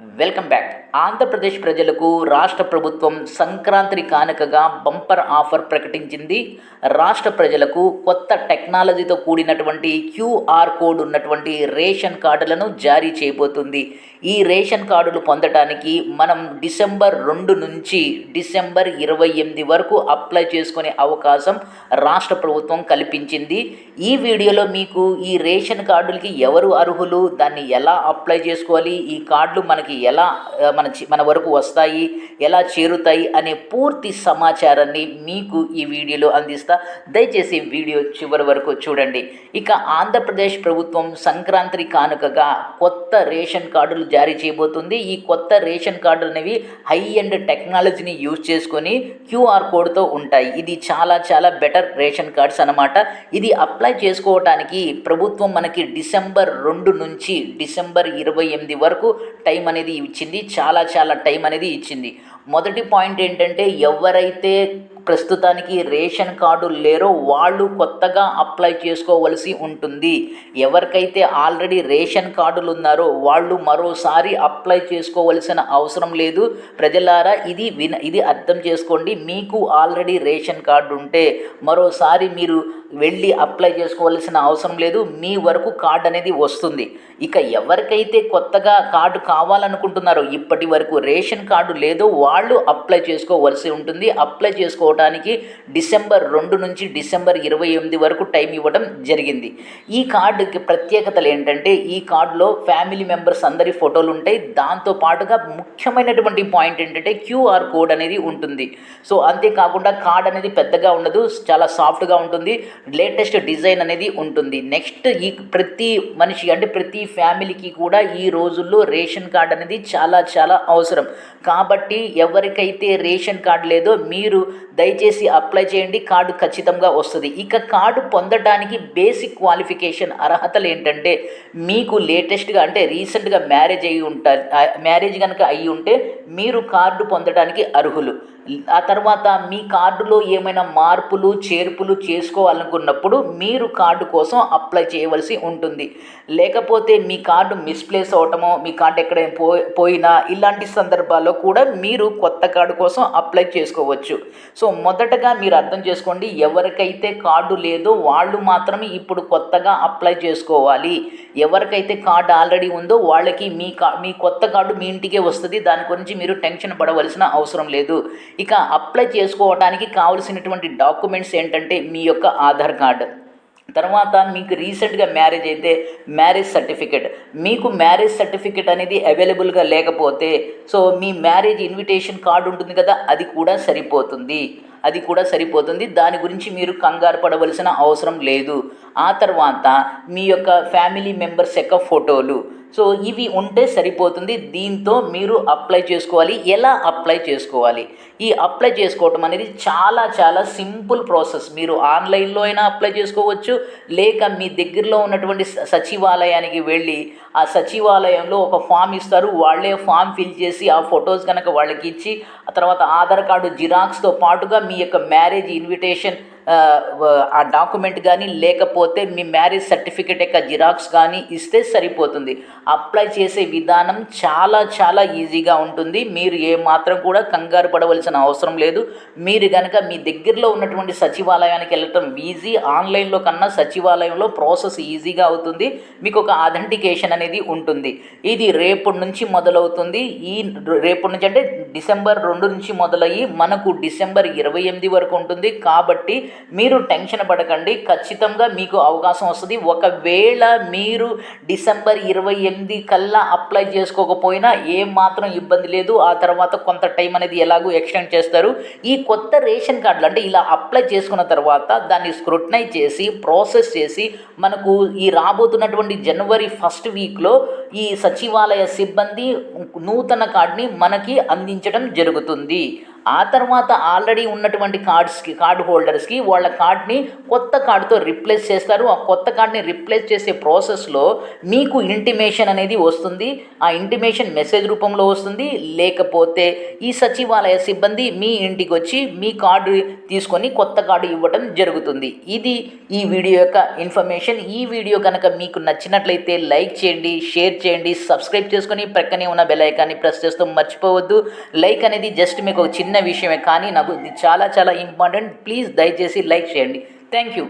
Welcome back Andhra Pradesh ప్రజలకు రాష్ట్ర ప్రభుత్వం సంక్రాంతి కానుకగా బంపర్ ఆఫర్ ప్రకటించింది. రాష్ట్ర ప్రజలకు కొత్త టెక్నాలజీతో కూడినటువంటి క్యూఆర్ కోడ్ ఉన్నటువంటి రేషన్ కార్డులను జారీ చేయబోతుంది. ఈ రేషన్ కార్డులు పొందడానికి మనం డిసెంబర్ రెండు నుంచి డిసెంబర్ ఇరవై ఎనిమిది వరకు అప్లై చేసుకునే అవకాశం రాష్ట్ర ప్రభుత్వం కల్పించింది. ఈ వీడియోలో మీకు ఈ రేషన్ కార్డులకి ఎవరు అర్హులు దాన్ని ఎలా అప్లై చేసుకోవాలి ఈ కార్డులు మనకి ఎలా మన మన వరకు వస్తాయి ఎలా చేరుతాయి అనే పూర్తి సమాచారాన్ని మీకు ఈ వీడియోలో అందిస్తా. దయచేసి వీడియో చివరి వరకు చూడండి. ఇక ఆంధ్రప్రదేశ్ ప్రభుత్వం సంక్రాంతి కానుకగా కొత్త రేషన్ కార్డులు జారీ చేయబోతుంది. ఈ కొత్త రేషన్ కార్డులు అనేవి హై అండ్ టెక్నాలజీని యూజ్ చేసుకొని క్యూఆర్ కోడ్తో ఉంటాయి. ఇది చాలా చాలా బెటర్ రేషన్ కార్డ్స్ అన్నమాట. ఇది అప్లై చేసుకోవడానికి ప్రభుత్వం మనకి డిసెంబర్ రెండు నుంచి డిసెంబర్ ఇరవై ఎనిమిది వరకు టైం అనేది ఇచ్చింది చాలా చాలా టైం అనేది ఇచ్చింది. మొదటి పాయింట్ ఏంటంటే ఎవరైతే ప్రస్తుతానికి రేషన్ కార్డు లేరో వాళ్ళు కొత్తగా అప్లై చేసుకోవలసి ఉంటుంది. ఎవరికైతే ఆల్రెడీ రేషన్ కార్డులు ఉన్నారో వాళ్ళు మరోసారి అప్లై చేసుకోవలసిన అవసరం లేదు. ప్రజలారా ఇది విన ఇది అర్థం చేసుకోండి. మీకు ఆల్రెడీ రేషన్ కార్డు ఉంటే మరోసారి మీరు వెళ్ళి అప్లై చేసుకోవాల్సిన అవసరం లేదు. మీ వరకు కార్డు అనేది వస్తుంది. ఇక ఎవరికైతే కొత్తగా కార్డు కావాలనుకుంటున్నారో ఇప్పటి వరకు రేషన్ కార్డు లేదో వాళ్ళు అప్లై చేసుకోవలసి ఉంటుంది. అప్లై చేసుకోవడానికి డిసెంబర్ రెండు నుంచి డిసెంబర్ ఇరవై ఎనిమిది వరకు టైం ఇవ్వడం జరిగింది. ఈ కార్డుకి ప్రత్యేకతలు ఏంటంటే ఈ కార్డులో ఫ్యామిలీ మెంబర్స్ అందరి ఫోటోలు ఉంటాయి. దాంతో పాటుగా ముఖ్యమైనటువంటి పాయింట్ ఏంటంటే క్యూఆర్ కోడ్ అనేది ఉంటుంది. సో అంతేకాకుండా కార్డ్ అనేది పెద్దగా ఉండదు చాలా సాఫ్ట్గా ఉంటుంది. లేటెస్ట్ డిజైన్ అనేది ఉంటుంది. నెక్స్ట్ ఈ ప్రతి మనిషి అంటే ప్రతి ఫ్యామిలీకి కూడా ఈ రోజుల్లో రేషన్ కార్డ్ అనేది చాలా చాలా అవసరం. కాబట్టి ఎవరికైతే రేషన్ కార్డు లేదో మీరు దయచేసి అప్లై చేయండి. కార్డు ఖచ్చితంగా వస్తుంది. ఇక కార్డు పొందడానికి బేసిక్ క్వాలిఫికేషన్ అర్హతలు ఏంటంటే మీకు లేటెస్ట్గా అంటే రీసెంట్గా మ్యారేజ్ అయ్యి ఉంటారు మ్యారేజ్ కనుక అయ్యి ఉంటే మీరు కార్డు పొందడానికి అర్హులు. ఆ తర్వాత మీ కార్డులో ఏమైనా మార్పులు చేర్పులు చేసుకోవాలనుకున్నప్పుడు మీరు కార్డు కోసం అప్లై చేయవలసి ఉంటుంది. లేకపోతే మీ కార్డు మిస్ప్లేస్ అవటమో మీ కార్డు ఎక్కడైనా పో పోయినా ఇలాంటి సందర్భాల్లో కూడా మీరు కొత్త కార్డు కోసం అప్లై చేసుకోవచ్చు. సో మొదటగా మీరు అర్థం చేసుకోండి ఎవరికైతే కార్డు లేదో వాళ్ళు మాత్రమే ఇప్పుడు కొత్తగా అప్లై చేసుకోవాలి. ఎవరికైతే కార్డు ఆల్రెడీ ఉందో వాళ్ళకి మీ కా మీ కొత్త కార్డు మీ ఇంటికే వస్తుంది. దాని గురించి మీరు టెన్షన్ పడవలసిన అవసరం లేదు. ఇక అప్లై చేసుకోవడానికి కావలసినటువంటి డాక్యుమెంట్స్ ఏంటంటే మీ యొక్క ఆధార్ కార్డు. తర్వాత మీకు రీసెంట్గా మ్యారేజ్ అయితే మ్యారేజ్ సర్టిఫికెట్. మీకు మ్యారేజ్ సర్టిఫికెట్ అనేది అవైలబుల్గా లేకపోతే సో మీ మ్యారేజ్ ఇన్విటేషన్ కార్డు ఉంటుంది కదా అది కూడా సరిపోతుంది. అది కూడా సరిపోతుంది. దాని గురించి మీరు కంగారు పడవలసిన అవసరం లేదు. ఆ తర్వాత మీ యొక్క ఫ్యామిలీ మెంబర్స్ యొక్క ఫోటోలు సో ఇవి ఉంటే సరిపోతుంది. దీంతో మీరు అప్లై చేసుకోవాలి. ఎలా అప్లై చేసుకోవాలి? ఈ అప్లై చేసుకోవటం అనేది చాలా చాలా సింపుల్ ప్రాసెస్. మీరు ఆన్లైన్లో అయినా అప్లై చేసుకోవచ్చు. లేక మీ దగ్గరలో ఉన్నటువంటి సచివాలయానికి వెళ్ళి ఆ సచివాలయంలో ఒక ఫామ్ ఇస్తారు. వాళ్ళే ఫామ్ ఫిల్ చేసి ఆ ఫొటోస్ కనుక వాళ్ళకి ఇచ్చి ఆ తర్వాత ఆధార్ కార్డు జిరాక్స్తో పాటుగా మీ యొక్క మ్యారేజ్ ఇన్విటేషన్ ఆ, డాక్యుమెంట్ కానీ లేకపోతే మీ మ్యారేజ్ సర్టిఫికేట్ యొక్క జిరాక్స్ కానీ ఇస్తే సరిపోతుంది. అప్లై చేసే విధానం చాలా చాలా ఈజీగా ఉంటుంది. మీరు ఏ మాత్రం కూడా కంగారు పడవలసిన అవసరం లేదు. మీరు కనుక మీ దగ్గరలో ఉన్నటువంటి సచివాలయానికి వెళ్ళటం ఈజీ ఆన్లైన్లో కన్నా సచివాలయంలో ప్రాసెస్ ఈజీగా అవుతుంది. మీకు ఒక అథెంటికేషన్ అనేది ఉంటుంది. ఇది రేపటి నుంచి మొదలవుతుంది. ఈ రేపటి నుంచి అంటే డిసెంబర్ రెండు నుంచి మొదలయ్యి మనకు డిసెంబర్ ఇరవై ఎనిమిది వరకు ఉంటుంది. కాబట్టి మీరు టెన్షన్ పడకండి. ఖచ్చితంగా మీకు అవకాశం వస్తుంది. ఒకవేళ మీరు డిసెంబర్ ఇరవై ఎనిమిది కల్లా అప్లై చేసుకోకపోయినా ఏం మాత్రం ఇబ్బంది లేదు. ఆ తర్వాత కొంత టైం అనేది ఎలాగో ఎక్స్టెండ్ చేస్తారు. ఈ కొత్త రేషన్ కార్డులు అంటే ఇలా అప్లై చేసుకున్న తర్వాత దాన్ని స్క్రూటనైజ్ చేసి ప్రాసెస్ చేసి మనకు ఈ రాబోతున్నటువంటి జనవరి ఫస్ట్ వీక్లో ఈ సచివాలయ సిబ్బంది నూతన కార్డుని మనకి అందించడం జరుగుతుంది. ఆ తర్వాత ఆల్రెడీ ఉన్నటువంటి కార్డ్స్కి కార్డు హోల్డర్స్కి వాళ్ళ కార్డ్ని కొత్త కార్డుతో రిప్లేస్ చేస్తారు. ఆ కొత్త కార్డ్ని రిప్లేస్ చేసే ప్రాసెస్లో మీకు ఇంటిమేషన్ అనేది వస్తుంది. ఆ ఇంటిమేషన్ మెసేజ్ రూపంలో వస్తుంది. లేకపోతే ఈ సచివాలయ సిబ్బంది మీ ఇంటికి వచ్చి మీ కార్డు తీసుకొని కొత్త కార్డు ఇవ్వటం జరుగుతుంది. ఇది ఈ వీడియో యొక్క ఇన్ఫర్మేషన్ ఈ వీడియో కనుక మీకు నచ్చినట్లయితే లైక్ చేయండి షేర్ చేయండి సబ్స్క్రైబ్ చేసుకొని ప్రక్కనే ఉన్న బెల్ ఐకాన్ని ప్రెస్ చేస్తూ మర్చిపోవద్దు. లైక్ అనేది జస్ట్ మీకు ఒక చిన్న విషయమే కానీ నాకు ఇది చాలా చాలా ఇంపార్టెంట్ ప్లీజ్ దయచేసి లైక్ చేయండి. Thank you